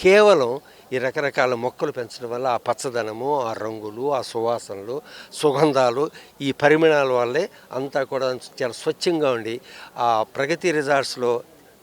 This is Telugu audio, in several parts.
కేవలం ఈ రకరకాల మొక్కలు పెంచడం వల్ల ఆ పచ్చదనము ఆ రంగులు ఆ సువాసనలు సుగంధాలు ఈ పరిమాణాల వల్లే అంతా కూడా చాలా స్వచ్ఛంగా ఉండి ఆ ప్రగతి రిసార్ట్స్లో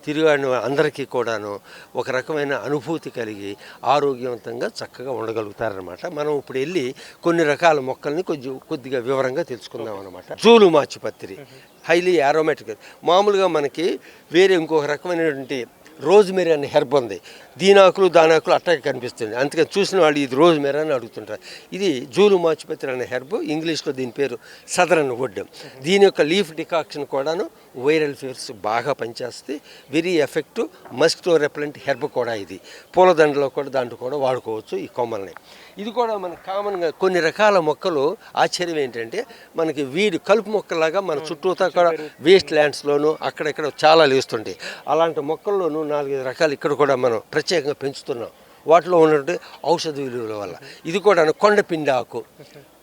తిరిగాడిన అందరికీ కూడాను ఒక రకమైన అనుభూతి కలిగి ఆరోగ్యవంతంగా చక్కగా ఉండగలుగుతారనమాట మనం ఇప్పుడు వెళ్ళి కొన్ని రకాల మొక్కల్ని కొద్ది కొద్దిగా వివరంగా తెలుసుకుందాం అనమాట జూలు మాచిపత్రి హైలీ ఆరోమేటిక్ మామూలుగా మనకి వేరే ఇంకొక రకమైనటువంటి రోజ్మెరీ అనే హెర్బ్ ఉంది. దీనాకులు దానాకులు అట్టగా కనిపిస్తుంది. అందుకని చూసిన వాళ్ళు ఇది రోజ్మెరీ అని అడుగుతుంటారు. ఇది జూలు మాచిపత్రి అనే హెర్బ్ ఇంగ్లీష్లో దీని పేరు సదరన్ వుడ్. దీని యొక్క లీఫ్ డికాక్షన్ కూడాను వైరల్ ఫీవర్స్ బాగా పనిచేస్తుంది. Very effective mosquito repellent herb కూడా ఇది. పూలదండలో కూడా దాంట్లో కూడా వాడుకోవచ్చు ఈ కొమ్మల్ని. ఇది కూడా మనకి కామన్గా కొన్ని రకాల మొక్కలు ఆశ్చర్యం ఏంటంటే మనకి వీడు కలుపు మొక్కలాగా మన చుట్టూతా కూడా వేస్ట్ ల్యాండ్స్లోను అక్కడెక్కడ చాలా లేస్తుంటాయి అలాంటి మొక్కల్లోనూ నాలుగైదు రకాలు ఇక్కడ కూడా మనం ప్రత్యేకంగా పెంచుతున్నాం. వాటిలో ఉన్నటువంటి ఔషధ విలువల వల్ల. ఇది కూడా కొండపిండి ఆకు.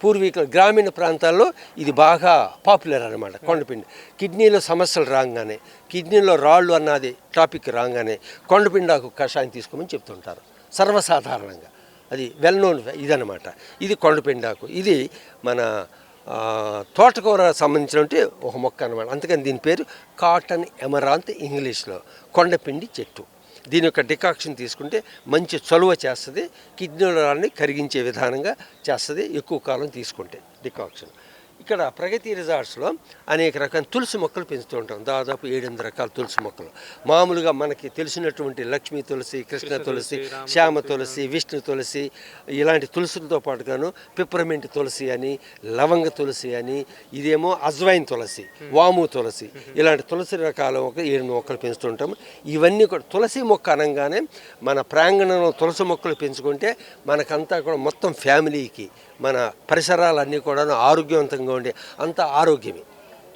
పూర్వీకుల గ్రామీణ ప్రాంతాల్లో ఇది బాగా పాపులర్ అనమాట కొండపిండి. కిడ్నీలో సమస్యలు రాగానే కిడ్నీలో రాళ్ళు అన్నది టాపిక్ రాగానే కొండపిండాకు కషాయం తీసుకోమని చెప్తుంటారు. సర్వసాధారణంగా. అది వెల్ నోన్ ఇదనమాట ఇది కొండపిండాకు. ఇది మన తోటకూర సంబంధించినటువంటి ఒక మొక్క అనమాట అందుకని దీని పేరు కాటన్ ఎమరాంత్ ఇంగ్లీష్లో కొండపిండి చెట్టు. దీని యొక్క డికాక్షన్ తీసుకుంటే మంచి చలువ చేస్తుంది కిడ్నీలని కరిగించే విధానంగా చేస్తుంది ఎక్కువ కాలం తీసుకుంటే డికాక్షన్ ఇక్కడ ప్రగతి రిసార్ట్స్లో అనేక రకాల తులసి మొక్కలు పెంచుతూ ఉంటాం. దాదాపు ఏడెనిమిది రకాల తులసి మొక్కలు. మామూలుగా మనకి తెలిసినటువంటి లక్ష్మీ తులసి కృష్ణ తులసి శ్యామ తులసి విష్ణు తులసి ఇలాంటి తులసులతో పాటుగాను పిప్పరమెంట్ తులసి అని లవంగ తులసి అని ఇదేమో అజ్వైన్ తులసి వాము తులసి ఇలాంటి తులసి రకాల ఒక ఏడు మొక్కలు పెంచుతుంటాం ఇవన్నీ కూడా తులసి మొక్క అనగానే మన ప్రాంగణంలో తులసి మొక్కలు పెంచుకుంటే మనకంతా కూడా మొత్తం ఫ్యామిలీకి మన పరిసరాలన్నీ కూడా ఆరోగ్యవంతంగా ఉండే అంత ఆరోగ్యమే.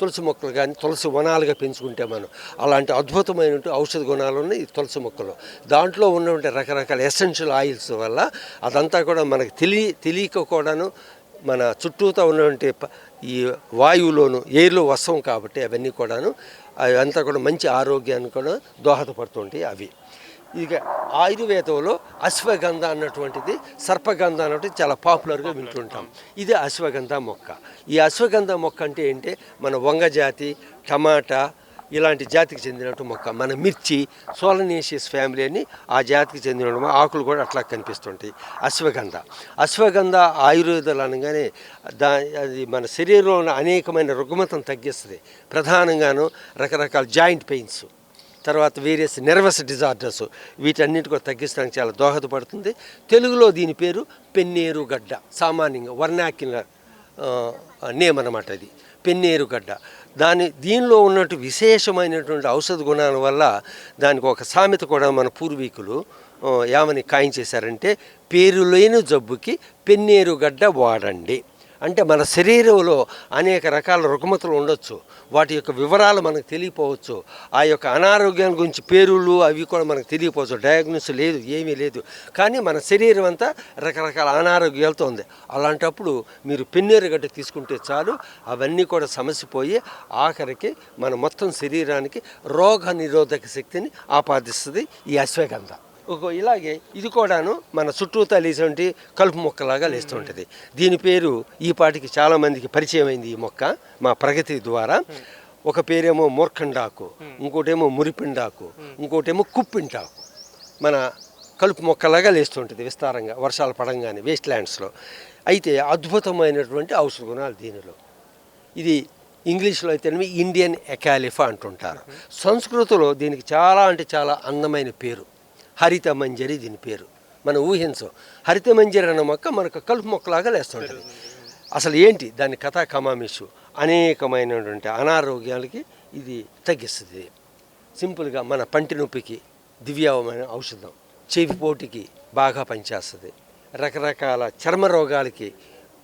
తులసి మొక్కలు కానీ తులసి వనాలుగా పెంచుకుంటే మనం అలాంటి అద్భుతమైన ఔషధ గుణాలు ఉన్నాయి ఈ తులసి మొక్కలు. దాంట్లో ఉన్నటువంటి రకరకాల ఎసెన్షియల్ ఆయిల్స్ వల్ల అదంతా కూడా మనకు తెలియ తెలియక కూడాను మన చుట్టూతో ఉన్నటువంటి ఈ వాయువులోను ఎయిర్లో వస్తాం కాబట్టి అవన్నీ కూడాను అంతా కూడా మంచి ఆరోగ్యానికి కూడా దోహదపడుతుంటాయి అవి. ఇక ఆయుర్వేదంలో అశ్వగంధ అన్నటువంటిది సర్పగంధ అన్నటువంటిది చాలా పాపులర్గా వింటుంటాం. ఇది అశ్వగంధ మొక్క. ఈ అశ్వగంధ మొక్క అంటే ఏంటి? మన వంగ జాతి టమాటా ఇలాంటి జాతికి చెందినట్టు మొక్క. మన మిర్చి సోలనేషియస్ ఫ్యామిలీ అని ఆ జాతికి చెందిన ఆకులు కూడా అట్లా కనిపిస్తుంటాయి. అశ్వగంధ. అశ్వగంధ ఆయుర్వేదాలు అనగానే దా అది మన శరీరంలో అనేకమైన రుగ్మతను తగ్గిస్తుంది. ప్రధానంగాను రకరకాల జాయింట్ పెయిన్స్. తర్వాత వేరియస్ నెర్వస్ డిజార్డర్స్ వీటన్నిటి కూడా తగ్గించడానికి చాలా దోహదపడుతుంది. తెలుగులో దీని పేరు పెన్నేరు గడ్డ సామాన్యంగా వర్ణాకిల నేమ్ అనమాట అది పెన్నేరు గడ్డ. దాని దీనిలో ఉన్నట్టు విశేషమైనటువంటి ఔషధ గుణాల వల్ల దానికి ఒక సామెత కూడా మన పూర్వీకులు ఏమని ఖాయం చేశారంటే పేరు లేని జబ్బుకి పెన్నేరు గడ్డ వాడండి. అంటే మన శరీరంలో అనేక రకాల రుగ్మతలు ఉండొచ్చు. వాటి యొక్క వివరాలు మనకు తెలియపోవచ్చు. ఆ యొక్క అనారోగ్యం గురించి పేరులు అవి కూడా మనకు తెలియపోవచ్చు. డయాగ్నోస్ లేదు ఏమీ లేదు. కానీ మన శరీరం అంతా రకరకాల అనారోగ్యాలతో ఉంది. అలాంటప్పుడు మీరు పెన్నేరు గడ్డ తీసుకుంటే చాలు అవన్నీ కూడా సమస్య పోయి ఆఖరికి మన మొత్తం శరీరానికి రోగ నిరోధక శక్తిని ఆపాదిస్తుంది ఈ అశ్వగంధ. ఒక ఇలాగే ఇది కూడాను మన చుట్టూతా లేసేటువంటి కలుపు మొక్కలాగా లేస్తుంటుంది. దీని పేరు ఈ పాటికి చాలామందికి పరిచయం అయింది ఈ మొక్క మా ప్రగతి ద్వారా. ఒక పేరేమో మూర్ఖండాకు ఇంకోటేమో మురిపిండాకు ఇంకోటేమో కుప్పింటాకు. మన కలుపు మొక్కలాగా లేస్తుంటుంది విస్తారంగా వర్షాలు పడంగానే వేస్ట్ ల్యాండ్స్లో. అయితే అద్భుతమైనటువంటి ఔషధ గుణాలు దీనిలో. ఇది ఇంగ్లీష్లో అయితేనేమి ఇండియన్ ఎకాలిఫా అంటుంటారు. సంస్కృతిలో దీనికి చాలా అంటే చాలా అందమైన పేరు. హరిత మంజరి దీని పేరు. మనం ఊహించం. హరిత మంజరి అన్న మొక్క మనకు కలుపు మొక్కలాగా లేస్తుంటుంది. అసలు ఏంటి? దాని కథా కమామిషు అనేకమైనటువంటి అనారోగ్యాలకి ఇది తగ్గిస్తుంది. సింపుల్గా మన పంటి నొప్పికి దివ్యమైన ఔషధం చెవిపోటుకి బాగా పనిచేస్తుంది. రకరకాల చర్మ రోగాలకి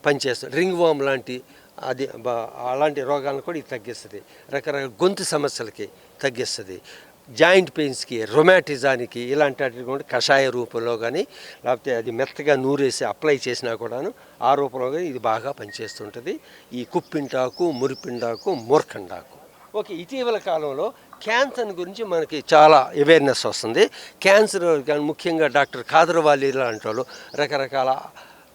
పనిచేస్తుంది. రింగ్ వామ్ లాంటి అది బా- అలాంటి రోగాలను కూడా ఇది తగ్గిస్తుంది. రకరకాల గొంతు సమస్యలకి తగ్గిస్తుంది. జాయింట్ పెయిన్స్కి రొమాటిజానికి ఇలాంటి వాటికి కూడా కషాయ రూపంలో కానీ లేకపోతే అది మెత్తగా నూరేసి అప్లై చేసినా కూడాను ఆ రూపంలో కానీ ఇది బాగా పనిచేస్తుంటుంది. ఈ కుప్పింటాకు మురిపిండాకు మూర్ఖండాకు. ఓకే ఇటీవల కాలంలో క్యాన్సర్ గురించి మనకి చాలా అవేర్నెస్ వస్తుంది. క్యాన్సర్ కానీ ముఖ్యంగా డాక్టర్ కాదరవాలి లాంటి వాళ్ళు రకరకాల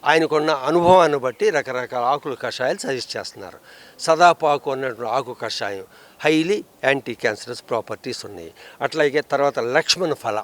ఆయనకున్న అనుభవాన్ని బట్టి రకరకాల ఆకుల కషాయాలు సజెస్ట్ చేస్తున్నారు. సదాపాకు అన్నటువంటి ఆకు కషాయం హైలీ యాంటీ క్యాన్సరస్ ప్రాపర్టీస్ ఉన్నాయి. అట్లాగే తర్వాత లక్ష్మణ ఫల.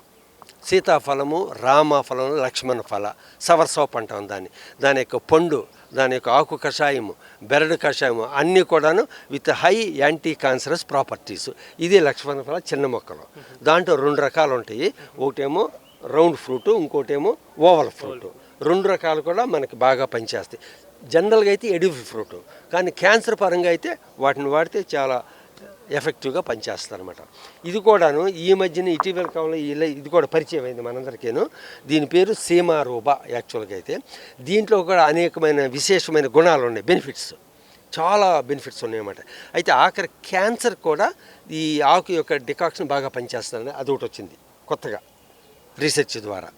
సీతాఫలము రామఫలం లక్ష్మణ ఫల. సవర్సోప్ అంటాం దాన్ని. దాని యొక్క పండు దాని యొక్క ఆకు కషాయము బెరడు కషాయము అన్నీ కూడాను with high anti cancerous properties. ఇది లక్ష్మణ ఫల చిన్న మొక్కలు. దాంట్లో రెండు రకాలు ఉంటాయి. ఒకటేమో రౌండ్ ఫ్రూట్ ఇంకోటేమో ఓవల్ ఫ్రూట్. రెండు రకాలు కూడా మనకి బాగా పనిచేస్తాయి. జనరల్గా అయితే ఎడిఫ్ ఫ్రూట్. కానీ క్యాన్సర్ పరంగా అయితే వాటిని వాడితే చాలా ఎఫెక్టివ్గా పనిచేస్తుంది అనమాట ఇది కూడాను ఈ మధ్యన ఇటీవల కాలంలో ఇలా ఇది కూడా పరిచయం అయింది మనందరికీను. దీని పేరు సీమారూబా యాక్చువల్గా అయితే. దీంట్లో కూడా అనేకమైన విశేషమైన గుణాలు ఉన్నాయి బెనిఫిట్స్. చాలా బెనిఫిట్స్ ఉన్నాయన్నమాట. అయితే ఆఖరి క్యాన్సర్ కూడా ఈ ఆకు యొక్క డికాక్షన్ బాగా పనిచేస్తుందని అది ఒకటి వచ్చింది కొత్తగా. రీసెర్చ్ ద్వారా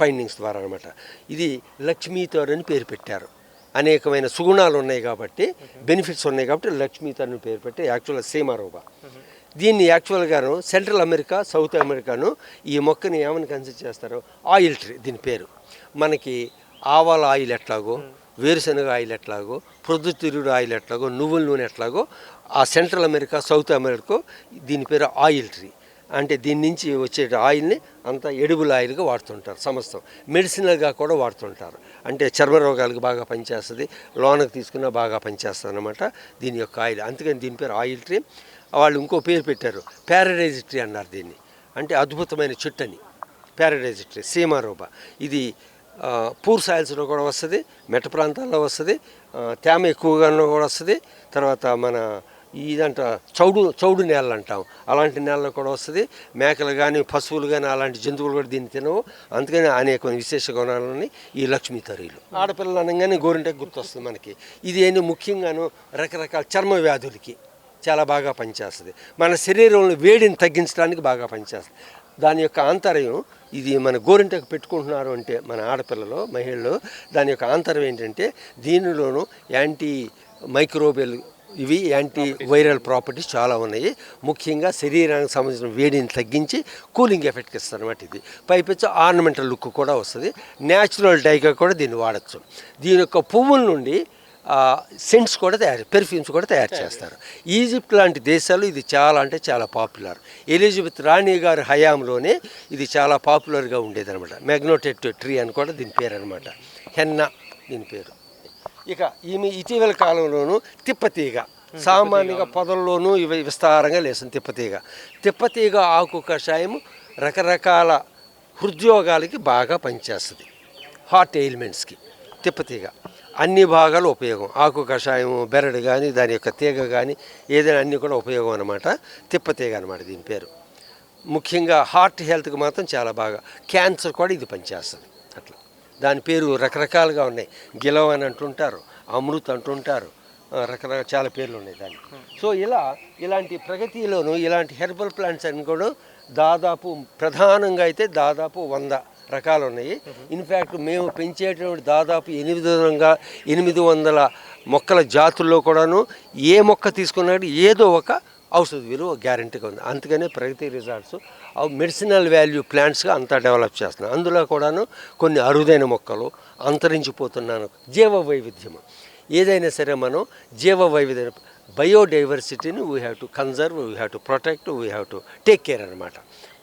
ఫైండింగ్స్ ద్వారా అనమాట ఇది లక్ష్మీతోర్ అని పేరు పెట్టారు. అనేకమైన సుగుణాలు ఉన్నాయి కాబట్టి బెనిఫిట్స్ ఉన్నాయి కాబట్టి లక్ష్మీ తను పేరు పెట్టి యాక్చువల్గా సీమారోబా దీన్ని యాక్చువల్గాను సెంట్రల్ అమెరికా సౌత్ అమెరికాను ఈ మొక్కని ఏమని కన్సిడర్ చేస్తారు? ఆయిల్ ట్రీ దీని పేరు. మనకి ఆవాల ఆయిల్ ఎట్లాగో వేరుశనగ ఆయిల్ ఎట్లాగో ప్రొద్దుతిరుగుడు ఆయిల్ ఎట్లాగో నువ్వుల నూనె ఎట్లాగో ఆ సెంట్రల్ అమెరికా సౌత్ అమెరికా దీని పేరు ఆయిల్ ట్రీ అంటే దీని నుంచి వచ్చే ఆయిల్ని అంతా ఎడుబుల్ ఆయిల్గా వాడుతుంటారు సమస్తం. మెడిసినల్గా కూడా వాడుతుంటారు. అంటే చర్మ రోగాలకు బాగా పనిచేస్తుంది లోనకు తీసుకున్నా బాగా పనిచేస్తుంది అనమాట దీని యొక్క ఆయిల్. అందుకని దీని పేరు ఆయిల్ ట్రీ. వాళ్ళు ఇంకో పేరు పెట్టారు ప్యారడైజ్ ట్రీ అన్నారు దీన్ని. అంటే అద్భుతమైన చుట్టని ప్యారడైజ్ ట్రీ సీమారోబా. ఇది పూర్ సాయిల్స్లో కూడా వస్తుంది మెట్ట ప్రాంతాల్లో వస్తుంది తేమ ఎక్కువగా కూడా వస్తుంది తర్వాత మన ఇదంట చౌడు చౌడు నేలలు అంటాం అలాంటి నేలలో కూడా వస్తుంది. మేకలు కానీ పశువులు కానీ అలాంటి జంతువులు కూడా దీన్ని తినవు. అందుకని అనేక విశేష గుణాలని ఈ లక్ష్మీ తరీలు. ఆడపిల్లలు అనగానే గోరింటకు గుర్తొస్తుంది మనకి. ఇది ఏంటి ముఖ్యంగాను రకరకాల చర్మ వ్యాధులకి చాలా బాగా పనిచేస్తుంది. మన శరీరంలో వేడిని తగ్గించడానికి బాగా పనిచేస్తుంది. దాని యొక్క ఆంతర్యం ఇది మన గోరింటకు పెట్టుకుంటున్నారు అంటే మన ఆడపిల్లలు మహిళలు దాని యొక్క ఆంతర్యం ఏంటంటే దీనిలోనూ యాంటీ మైక్రోబియల్ ఇవి యాంటీ వైరల్ ప్రాపర్టీస్ చాలా ఉన్నాయి. ముఖ్యంగా శరీరానికి సంబంధించిన వేడిని తగ్గించి కూలింగ్ ఎఫెక్ట్ ఇస్తుంది అనమాట ఇది. పైపెచ్చు ఆర్నమెంటల్ లుక్ కూడా వస్తుంది. న్యాచురల్ డైగా కూడా దీన్ని వాడచ్చు. దీని యొక్క పువ్వుల నుండి సెంట్స్ కూడా తయారు పెర్ఫ్యూమ్స్ కూడా తయారు చేస్తారు. ఈజిప్ట్ లాంటి దేశాలు ఇది చాలా అంటే చాలా పాపులర్. ఎలిజబెత్ రాణి గారి హయాంలోనే ఇది చాలా పాపులర్గా ఉండేదన్నమాట. మ్యాగ్నోటెట్ ట్రీ అని కూడా దీని పేరు అనమాట హెన్నా దీని పేరు. ఇక ఈమె ఇటీవల కాలంలోనూ తిప్పతీగ. సామాన్యంగా పొదల్లోనూ ఇవి విస్తారంగా లేస్తుంది తిప్పతీగ. తిప్పతీగ ఆకు కషాయం రకరకాల హృద్యోగాలకి బాగా పనిచేస్తుంది. హార్ట్ ఎయిల్మెంట్స్కి తిప్పతీగ. అన్ని భాగాలు ఉపయోగం. ఆకు కషాయం బెరడు కానీ దాని యొక్క తీగ కానీ ఏదైనా అన్నీ కూడా ఉపయోగం అనమాట తిప్పతీగ అనమాట దీని పేరు. ముఖ్యంగా హార్ట్ హెల్త్కి మాత్రం చాలా బాగా. క్యాన్సర్ కూడా ఇది పనిచేస్తుంది. దాని పేరు రకరకాలుగా ఉన్నాయి. గిలవ్ అని అంటుంటారు అమృత్ అంటుంటారు రకరకాల చాలా పేర్లు ఉన్నాయి దానికి. సో ఇలా ఇలాంటి ప్రగతిలోను ఇలాంటి హెర్బల్ ప్లాంట్స్ అని కూడా దాదాపు ప్రధానంగా అయితే దాదాపు వంద రకాలు ఉన్నాయి. ఇన్ఫ్యాక్ట్ మేము పెంచేటువంటి దాదాపు ఎనిమిది వందల ఎనిమిది వందల మొక్కల జాతుల్లో కూడాను ఏ మొక్క తీసుకున్నా ఏదో ఒక ఔషధ విలువ గ్యారంటీగా ఉంది. అందుకనే ప్రగతి రిసార్ట్స్ మెడిసినల్ వాల్యూ ప్లాంట్స్గా అంతా డెవలప్ చేస్తున్నాం అందులో కూడాను కొన్ని అరుదైన మొక్కలు అంతరించిపోతున్నాను. జీవ వైవిధ్యము ఏదైనా సరే మనం జీవ వైవిధ్యం బయోడైవర్సిటీని we have to conserve we have to protect we have to take care అనమాట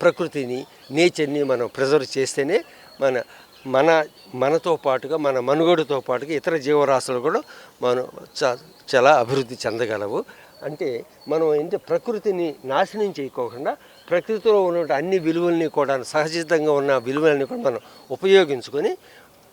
ప్రకృతిని నేచర్ని మనం ప్రిజర్వ్ చేస్తేనే మన మన మనతో పాటుగా మన మనుగడతో పాటుగా ఇతర జీవరాశులు కూడా మనం చ- చాలా అభివృద్ధి చెందగలవు. అంటే మనం ఏంటి ప్రకృతిని నాశనం చేయకోకుండా ప్రకృతిలో ఉన్న అన్ని విలువల్ని కూడా సహజితంగా ఉన్న విలువల్ని కూడా మనం ఉపయోగించుకొని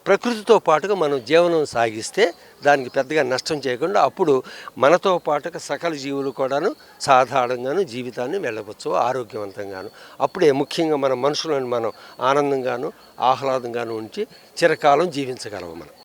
ప్రకృతితో పాటుగా మనం జీవనం సాగిస్తే దానికి పెద్దగా నష్టం చేయకుండా అప్పుడు మనతో పాటుగా సకల జీవులు కూడాను సాధారణంగాను జీవితాన్ని వెళ్ళవచ్చు ఆరోగ్యవంతంగాను. అప్పుడే ముఖ్యంగా మన మనుషులను మనం ఆనందంగాను ఆహ్లాదంగాను ఉంచి చిరకాలం జీవించగలము మనం.